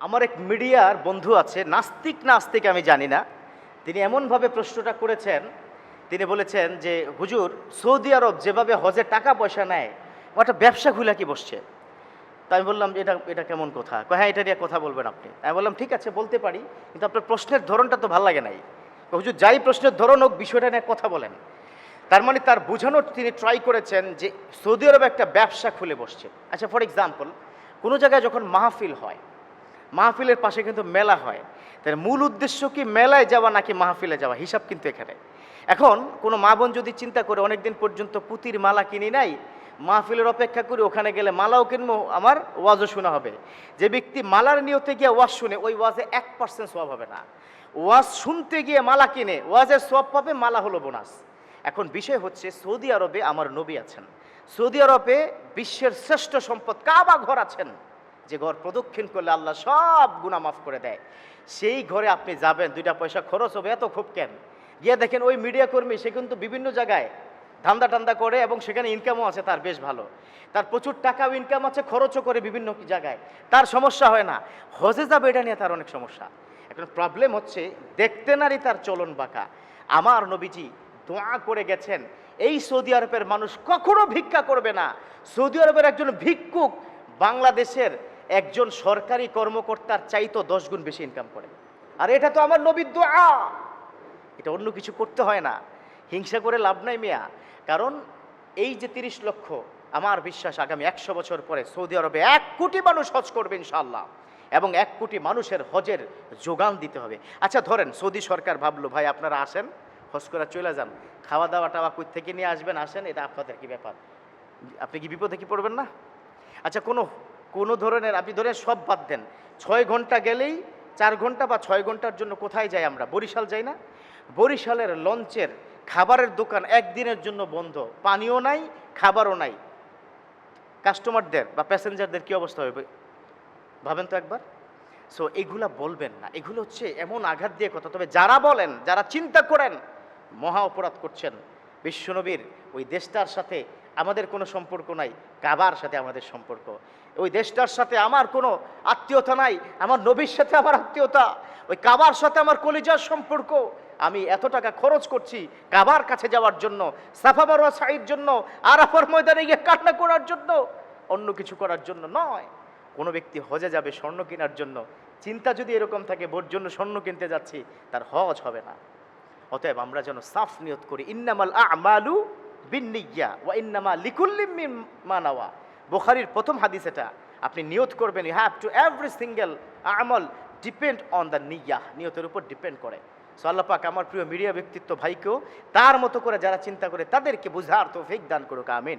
আমার এক মিডিয়ার বন্ধু আছে, নাস্তিক নাস্তিক আমি জানি না, তিনি এমনভাবে প্রশ্নটা করেছেন, তিনি বলেছেন যে, হুজুর, সৌদি আরব যেভাবে হজে টাকা পয়সা নেয় ও একটা ব্যবসা খুলে কি বসছে? তা আমি বললাম, এটা এটা কেমন কথা? হ্যাঁ এটা নিয়ে কথা বলবেন আপনি। আমি বললাম, ঠিক আছে, বলতে পারি, কিন্তু আপনার প্রশ্নের ধরনটা তো ভালো লাগে নাই। হুজুর, যাই প্রশ্নের ধরন হোক, বিষয়টা নিয়ে কথা বলেন। তার মানে তার বোঝানোর তিনি ট্রাই করেছেন যে, সৌদি আরবে একটা ব্যবসা খুলে বসছে। আচ্ছা ফর এক্সাম্পল কোনো জায়গায় যখন মাহফিল হয় মাহফিলের পাশে কিন্তু মেলা হয়। তার মূল উদ্দেশ্য কি মেলায় যাওয়া নাকি মাহফিলে যাওয়া? হিসাব কিন্তু এখানে। এখন কোনো মা বোন যদি চিন্তা করে অনেকদিন পর্যন্ত পুতির মালা কিনি নাই, মাহফিলের অপেক্ষা করি ওখানে গেলে মালাও কিনবো, আমার ওয়াজও শোনা হবে। যে ব্যক্তি মালার নিয়তে গিয়ে ওয়াজ শুনে, ওই ওয়াজে এক পার্সেন্ট সব হবে না। ওয়াজ শুনতে গিয়ে মালা কিনে, ওয়াজের সব পাবে, মালা হলো বোনাস। এখন বিষয় হচ্ছে, সৌদি আরবে আমার নবী আছেন। সৌদি আরবে বিশ্বের শ্রেষ্ঠ সম্পদ, কাবা ঘর আছেন। যে ঘর প্রদক্ষিণ করলে আল্লাহ সব গুণা মাফ করে দেয়। সেই ঘরে আপনি যাবেন, দুইটা পয়সা খরচ হবে, এত খুব কেন? গিয়ে দেখেন ওই মিডিয়া কর্মী, সে কিন্তু বিভিন্ন জায়গায় ধান্দা টান্দা করে এবং সেখানে ইনকামও আছে, তার বেশ ভালো। তার প্রচুর টাকাও ইনকাম আছে, খরচও করে বিভিন্ন জায়গায়। তার সমস্যা হয় না। হজে যাবে এটা নিয়ে তার অনেক সমস্যা। এখন প্রবলেম হচ্ছে, দেখতে নারী তার চলন বাঁকা। আমার নবীজি দোয়া করে গেছেন, এই সৌদি আরবের মানুষ কখনো ভিক্ষা করবে না। সৌদি আরবের একজন ভিক্ষুক বাংলাদেশের একজন সরকারি কর্মকর্তার চাইতো দশ গুণ বেশি ইনকাম করে। আর এটা তো আমার নবীর দোয়া। এটা অন্য কিছু করতে হয় না। হিংসা করে লাভ নাই মিয়া। কারণ এই যে তিরিশ লক্ষ, আমার বিশ্বাস আগামী একশো বছর পরে সৌদি আরবে এক কোটি মানুষ হজ করবে ইনশাল্লাহ এবং এক কোটি মানুষের হজের যোগান দিতে হবে। আচ্ছা ধরেন সৌদি সরকার ভাবলো, ভাই, আপনারা আসেন, হজ করে চলে যান। খাওয়া দাওয়া টাওয়া কই থেকে নিয়ে আসবেন? আসেন, এটা আপনাদের কি ব্যাপার? আপনি কি বিপদে কি পড়বেন না? আচ্ছা কোনো কোনো ধরনের, আপনি ধরেন সব বাদ দেন। ছয় ঘণ্টা গেলেই চার ঘণ্টা বা ছয় ঘণ্টার জন্য কোথায় যাই আমরা? বরিশাল যাই না? বরিশালের লঞ্চের খাবারের দোকান একদিনের জন্য বন্ধ। পানিও নাই, খাবারও নাই। কাস্টমারদের বা প্যাসেঞ্জারদের কি অবস্থা হবে? ভাবেন তো একবার। সো এগুলা বলবেন না। এগুলো হচ্ছে এমন আঘাত দিয়ে কথা। তবে যারা বলেন, যারা চিন্তা করেন, মহা অপরাধ করছেন। বিশ্বনবীর ওই দেশটার সাথে আমাদের কোনো সম্পর্ক নাই, কাবার সাথে আমাদের সম্পর্ক। ওই দেশটার সাথে আমার কোনো আত্মীয়তা নাই, আমার নবীর সাথে আমার আত্মীয়তা, ওই কাবার সাথে আমার কলিজার সম্পর্ক। আমি এত টাকা খরচ করছি কাবার কাছে যাওয়ার জন্য, সাফা মারোয়া সাইড জন্য, আরাফার ময়দানে গিয়ে কান্না করার জন্য, অন্য কিছু করার জন্য নয়। কোনো ব্যক্তি হজে যাবে স্বর্ণ কেনার জন্য। চিন্তা যদি এরকম থাকে, বোর জন্য স্বর্ণ কিনতে যাচ্ছি, তার হজ হবে না। অতএব আমরা যেন সাফ নিয়ত করি। ইন্নামাল আমালু বিন্নিয়া ওয়া ইন্নামা লিকুল্লিম মানাওয়া বোখারির প্রথম হাদিস এটা। আপনি নিয়ত করবেন you have to every single আমল ডিপেন্ড অন দ্য নিয়া নিয়তের উপর ডিপেন্ড করে। সো আল্লাহ পাক আমার প্রিয় মিডিয়া ব্যক্তিত্ব ভাইকেও, তার মতো করে যারা চিন্তা করে, তাদেরকে বুঝার তো ফেক দান করুক, আমিন।